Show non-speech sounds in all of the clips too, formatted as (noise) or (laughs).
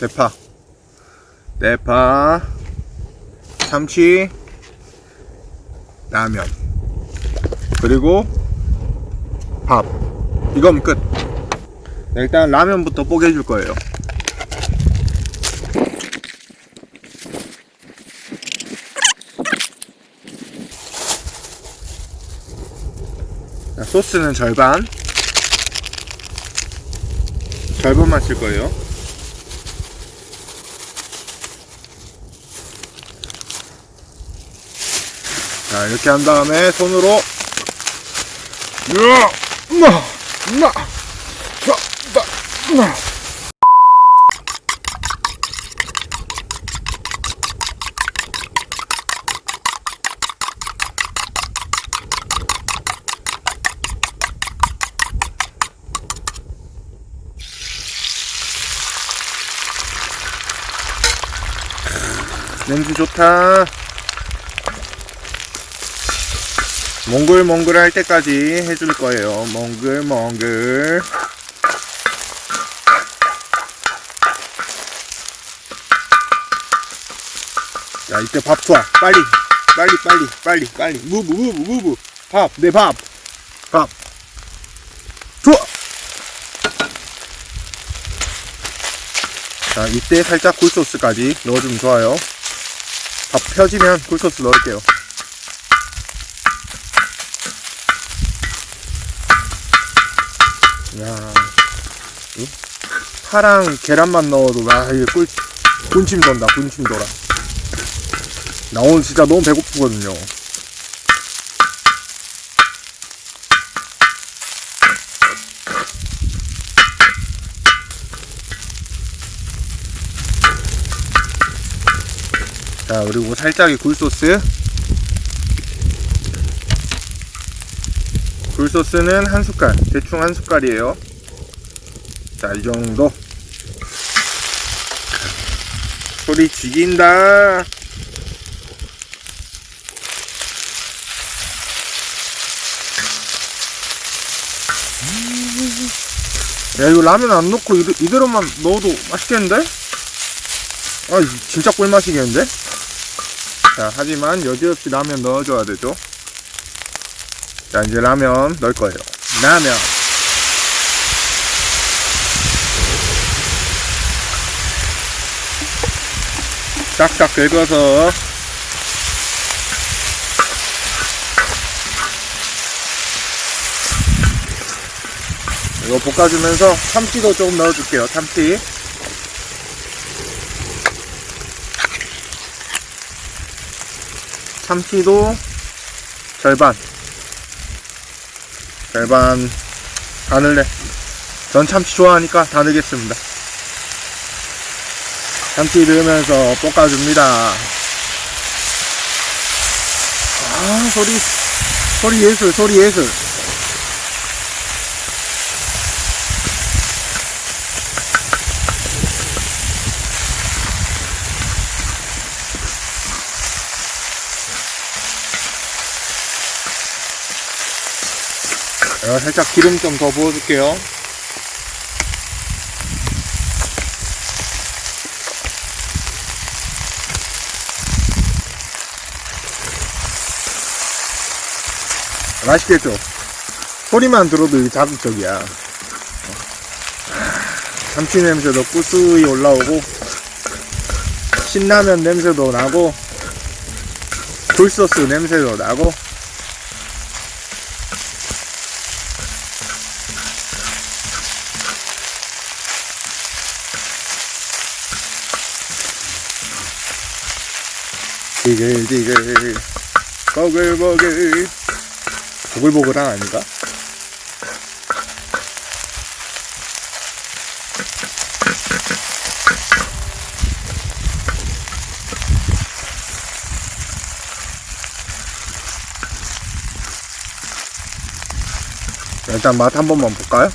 대파. 대파. 참치. 라면. 그리고 밥. 이건 끝. 네, 일단 라면부터 뽀개 줄 거예요. 자, 소스는 절반. 절반만 쓸 거예요 자 이렇게 한 다음에 손으로 으아! 으아! 으아! 자, 자, 으아! 냄새 좋다. 몽글몽글 할 때까지 해줄 거예요. 몽글몽글. 자, 이때 밥 투하. 빨리. 빨리, 빨리, 빨리, 빨리. 무브, 무브, 무브. 밥, 내 밥. 밥. 투하! 자, 이때 살짝 굴소스까지 넣어주면 좋아요. 밥 펴지면 굴소스 넣을게요. 야, 이 파랑 계란만 넣어도 나 이게 꿀 군침 돈다, 군침 돌아. 나 오늘 진짜 너무 배고프거든요. 자, 그리고 살짝의 굴소스. 굴소스는 한 숟갈, 대충 한 숟갈이에요. 자, 이 정도. 소리 죽인다. 야, 이거 라면 안 넣고 이대, 이대로 만 넣어도 맛있겠는데? 아, 진짜 꿀맛이겠는데? 자, 하지만 여지없이 라면 넣어줘야 되죠. 자, 이제 라면 넣을 거예요. 라면. 싹싹 긁어서 이거 볶아주면서 참치도 조금 넣어줄게요. 참치. 참치도 절반. 절반 다 넣을래. 전 참치 좋아하니까 다 넣겠습니다. 참치 넣으면서 볶아줍니다. 아, 소리, 소리 예술, 소리 예술. 어, 살짝 기름 좀 더 부어줄게요. 맛있겠죠? 소리만 들어도 자극적이야. 참치 냄새도 구수히 올라오고, 신라면 냄새도 나고, 굴소스 냄새도 나고, 디글디글 보글보글 보글보글한 아닌가? 자, 일단 맛 한 번만 볼까요?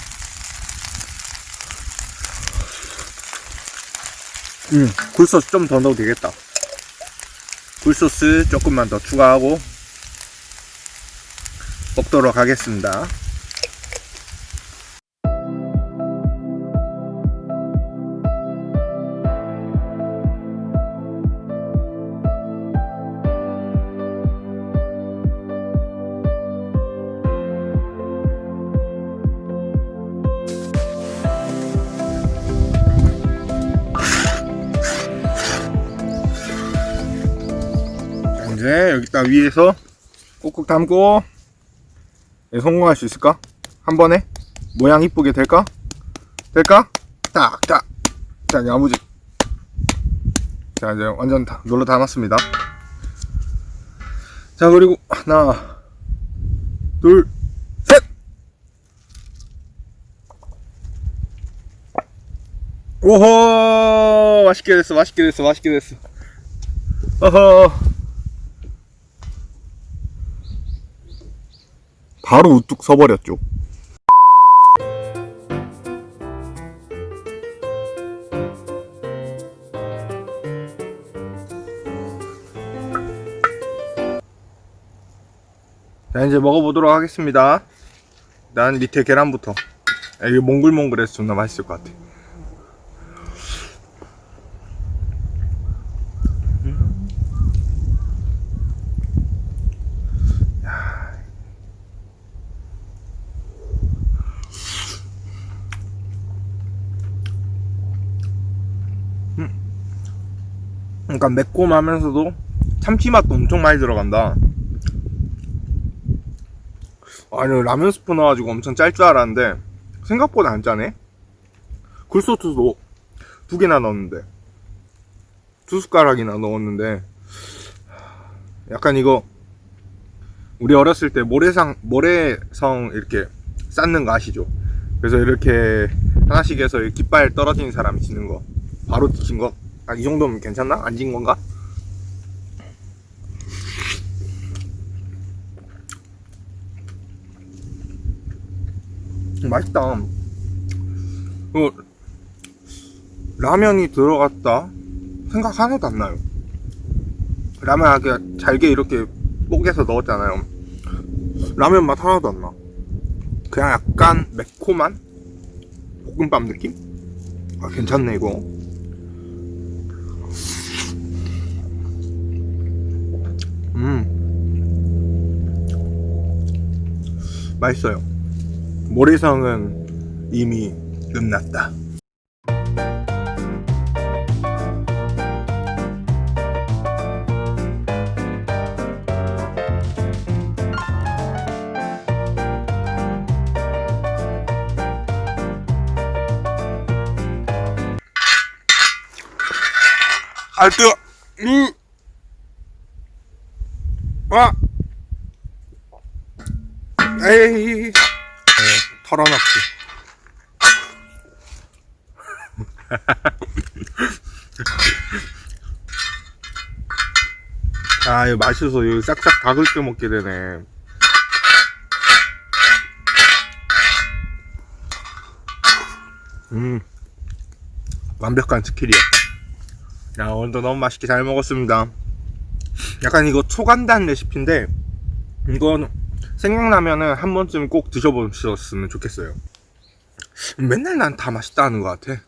음, 굴소스 좀 더 넣어도 되겠다. 굴소스 조금만 더 추가하고 볶도록 하겠습니다. 네, 여기다 위에서 꾹꾹 담고 네, 성공할 수 있을까? 한 번에 모양 이쁘게 될까? 될까? 딱, 딱. 자, 야무지. 자, 이제 완전 다 눌러 담았습니다. 자, 그리고 하나, 둘, 셋! 오호! 맛있게 됐어, 맛있게 됐어, 맛있게 됐어. 어허. 바로 우뚝 서버렸죠. 자, 이제 먹어보도록 하겠습니다. 난 밑에 계란부터. 아, 이게 몽글몽글해서 존나 맛있을 것 같아. 그러니까 매콤하면서도 참치 맛도 엄청 많이 들어간다. 아니 라면 스프 넣어가지고 엄청 짤 줄 알았는데 생각보다 안 짜네. 굴소스도 두 개나 넣었는데 두 숟가락이나 넣었는데 약간 이거 우리 어렸을 때 모래상 모래성 이렇게 쌓는 거 아시죠? 그래서 이렇게 하나씩 해서 이 깃발 떨어지는 사람이 지는 거 바로 진 거. 아, 이 정도면 괜찮나? 안 진 건가? 음, 맛있다. 어, 라면이 들어갔다 생각 하나도 안 나요. 라면 이렇게 잘게 이렇게 뽀개서 넣었잖아요. 라면 맛 하나도 안 나. 그냥 약간 매콤한 볶음밥 느낌? 아, 괜찮네, 이거. 맛있어요. 모래성은 이미 끝났다. 아, 뜨거! 음! 와! 에이! 네, 털어놓기. (laughs) 아, 이거 맛있어서 이거 싹싹 다 긁게 먹게 되네. 음. 완벽한 스킬이야. 야, 오늘도 너무 맛있게 잘 먹었습니다. 약간 이거 초간단 레시피인데, 이건 생각나면은 한 번쯤 꼭 드셔보셨으면 좋겠어요. 맨날 난 다 맛있다 하는 것 같아.